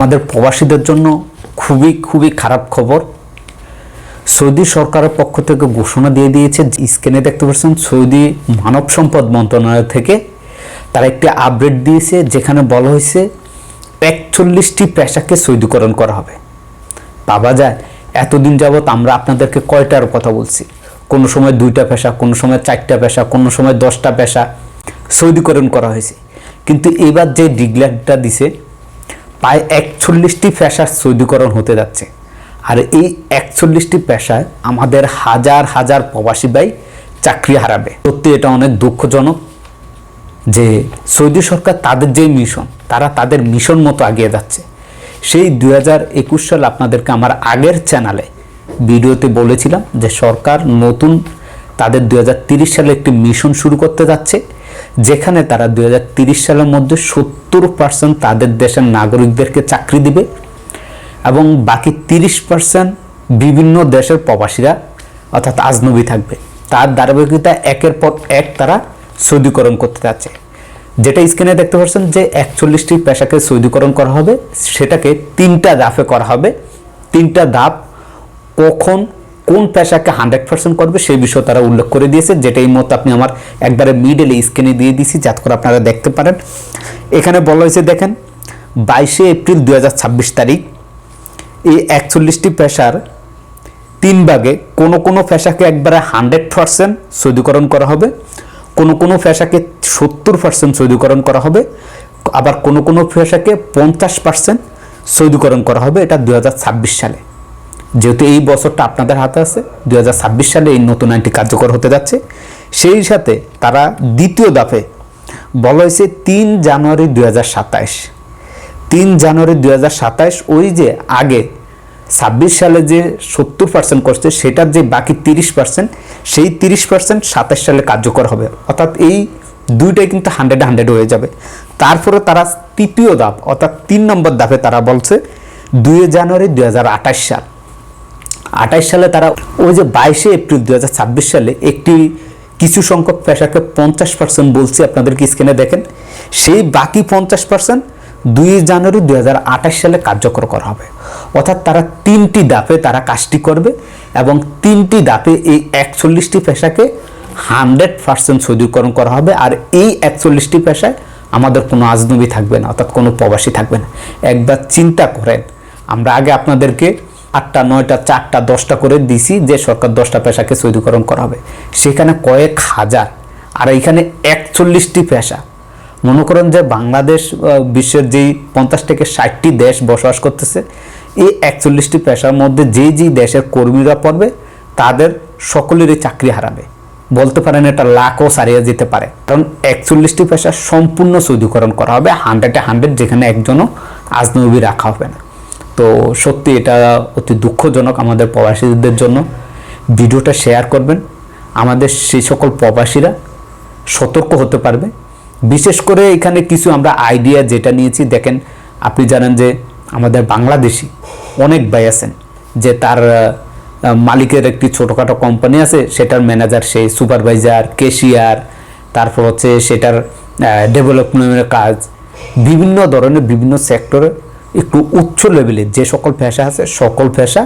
আমাদের প্রবাসীদের জন্য খুবই খুবই খারাপ খবর। সৌদি সরকারের পক্ষ থেকে ঘোষণা দিয়ে দিয়েছে স্ক্রিনে দেখতে পাচ্ছেন, সৌদি মানব সম্পদ মন্ত্রণালয় থেকে তারা একটি আপডেট দিয়েছে যেখানে বলা হয়েছে একচল্লিশটি পেশাকে সৌদিকরণ করা হবে। পাওয়া যায়, এতদিন যাবৎ আমরা আপনাদেরকে কয়টার কথা বলছি? কোনো সময় দুইটা পেশা, কোনো সময় চারটা পেশা, কোনো সময় দশটা পেশা সৌদিকরণ করা হয়েছে। কিন্তু এবার যে ডিগ্লারটা দিছে প্রায় একচল্লিশটি পেশার সৌদিকরণ হতে যাচ্ছে। আর এই একচল্লিশটি পেশায় আমাদের হাজার হাজার প্রবাসী ভাই চাকরি হারাবে। সত্যি এটা অনেক দুঃখজনক যে সৌদি সরকার তাদের যে মিশন, তারা তাদের মিশন মতো আগিয়ে যাচ্ছে। সেই দু একুশ সাল আপনাদেরকে আমার আগের চ্যানেলে ভিডিওতে বলেছিলাম যে সরকার নতুন তাদের দু সালে একটি মিশন শুরু করতে যাচ্ছে। যেখানে তারা দুই সালের মধ্যে সত্তর পার্সেন্ট তাদের দেশের নাগরিকদেরকে চাকরি দিবে এবং বাকি তিরিশ পার্সেন্ট বিভিন্ন দেশের প্রবাসীরা অর্থাৎ আজনবী থাকবে। তার ধারাবাহিকতা একের পর এক তারা সৌদিকরণ করতে যাচ্ছে। যেটা স্ক্রিনে দেখতে পাচ্ছেন যে একচল্লিশটি পেশাকে সৌদিকরণ করা হবে, সেটাকে তিনটা ধাপে করা হবে। তিনটা ধাপ কখন কোন পেশাকে হান্ড্রেড পার্সেন্ট করবে সেই বিষয়ে তারা উল্লেখ করে দিয়েছে, যেটা এই মতো আপনি আমার একবারে মিডলে স্ক্রিনে দিয়ে দিয়েছি, যাতে করে আপনারা দেখতে পারেন। এখানে বলা হয়েছে, দেখেন, বাইশে এপ্রিল দু হাজার ছাব্বিশ তারিখ, এই একচল্লিশটি পেশার তিন ভাগে কোনো কোনো পেশাকে একবারে হান্ড্রেড পার্সেন্ট সৌদিকরণ করা হবে, কোনো কোনো পেশাকে সত্তর পার্সেন্ট সৌদিকরণ করা হবে, আবার কোনো কোনো পেশাকে পঞ্চাশ পার্সেন্ট সৌদিকরণ করা হবে, এটা দু হাজার ছাব্বিশ সালে। যেহেতু এই বছরটা আপনাদের হাতে আছে দু হাজার ছাব্বিশ সালে এই নতুন আইনটি কার্যকর হতে যাচ্ছে। সেই সাথে তারা দ্বিতীয় দাফে বলা হয়েছে তিন জানুয়ারি দু তিন জানুয়ারি দু হাজার সাতাশ ওই যে আগে ছাব্বিশ সালে যে সত্তর পার্সেন্ট করছে, সেটার যে বাকি তিরিশ পার্সেন্ট সেই তিরিশ পার্সেন্ট সাতাশ সালে কার্যকর হবে। অর্থাৎ এই দুইটাই কিন্তু হান্ড্রেড হান্ড্রেড হয়ে যাবে। তারপরে তারা তৃতীয় ধাপ, অর্থাৎ তিন নম্বর ধাপে তারা বলছে, দুই জানুয়ারি দু হাজার আঠাশ সাল। আঠাশ সালে তারা ওই যে বাইশে এপ্রিল দু হাজার ছাব্বিশ সালে একটি কিছু সংখ্যক পেশাকে পঞ্চাশ পার্সেন্ট বলছি, আপনাদেরকে স্ক্রিনে দেখেন। সেই বাকি পঞ্চাশ পার্সেন্ট দুই জানুয়ারি দু হাজার আঠাশ সালে কার্যকর করা হবে। অর্থাৎ তারা তিনটি দাপে তারা কাজটি করবে এবং তিনটি দাপে এই একচল্লিশটি পেশাকে হান্ড্রেড পার্সেন্ট সৌদিকরণ করা হবে। আর এই একচল্লিশটি পেশায় আমাদের কোনো আজনবী থাকবে না, অর্থাৎ কোনো প্রবাসী থাকবে না। একবার চিন্তা করেন, আমরা আগে আপনাদেরকে আটটা, নয়টা, চারটা, দশটা করে দিছি, যে সরকার দশটা পেশাকে সৌদিকরণ করা হবে সেখানে কয়েক হাজার, আর এখানে একচল্লিশটি পেশা। মনে করেন যে বাংলাদেশ বিশ্বের যেই পঞ্চাশ থেকে ষাটটি দেশ বসবাস করতেছে, এই একচল্লিশটি পেশার মধ্যে যেই যেই দেশের কর্মীরা পড়বে, তাদের সকলেরই চাকরি হারাবে। বলতে পারেন এটা লাখও সারিয়ে যেতে পারে। কারণ একচল্লিশটি পেশা সম্পূর্ণ সৌদিকরণ করা হবে হান্ড্রেডে হান্ড্রেড যেখানে একজনও আজনবী রাখা হবে না। তো সত্যি এটা অতি দুঃখজনক আমাদের প্রবাসীদের জন্য। ভিডিওটা শেয়ার করবেন। আমাদের সেই সকল প্রবাসীরা সতর্ক হতে পারবে। বিশেষ করে এখানে কিছু আমরা আইডিয়া যেটা নিয়েছি, দেখেন আপনি জানেন যে আমাদের বাংলাদেশি অনেক ভাই আছেন, যে তার মালিকের একটি ছোটোখাটো কোম্পানি আছে, সেটার ম্যানেজার সেই সুপারভাইজার কেশিয়ার তারপর হচ্ছে সেটার ডেভেলপমেন্টের কাজ, বিভিন্ন ধরনের বিভিন্ন সেক্টরে একটু উচ্চ লেভেলের যে সকল পেশা আছে, সকল পেশা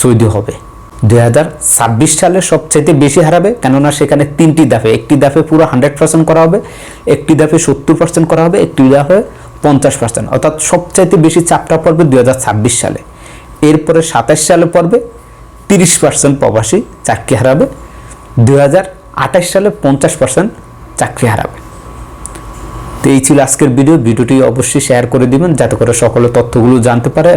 সৌদি হবে। দুই হাজার ছাব্বিশ সালে সবচাইতে বেশি হারাবে, কেননা সেখানে তিনটি দাফে একটি দাফে পুরো হান্ড্রেড পার্সেন্ট করা হবে, একটি দাফে সত্তর পার্সেন্ট করা হবে, একটি দাফে পঞ্চাশ পার্সেন্ট। অর্থাৎ সবচাইতে বেশি চাপটা পড়বে দুই হাজার ছাব্বিশ সালে। এরপরে সাতাশ সালে পড়বে, তিরিশ পার্সেন্ট প্রবাসী চাকরি হারাবে, দুই হাজার আঠাশ সালে পঞ্চাশ পার্সেন্ট চাকরি হারাবে। তো এই ছিল আজকের ভিডিও ভিডিওটি অবশ্যই শেয়ার করে দিবেন যাতে করে সকলে তথ্যগুলো জানতে পারে।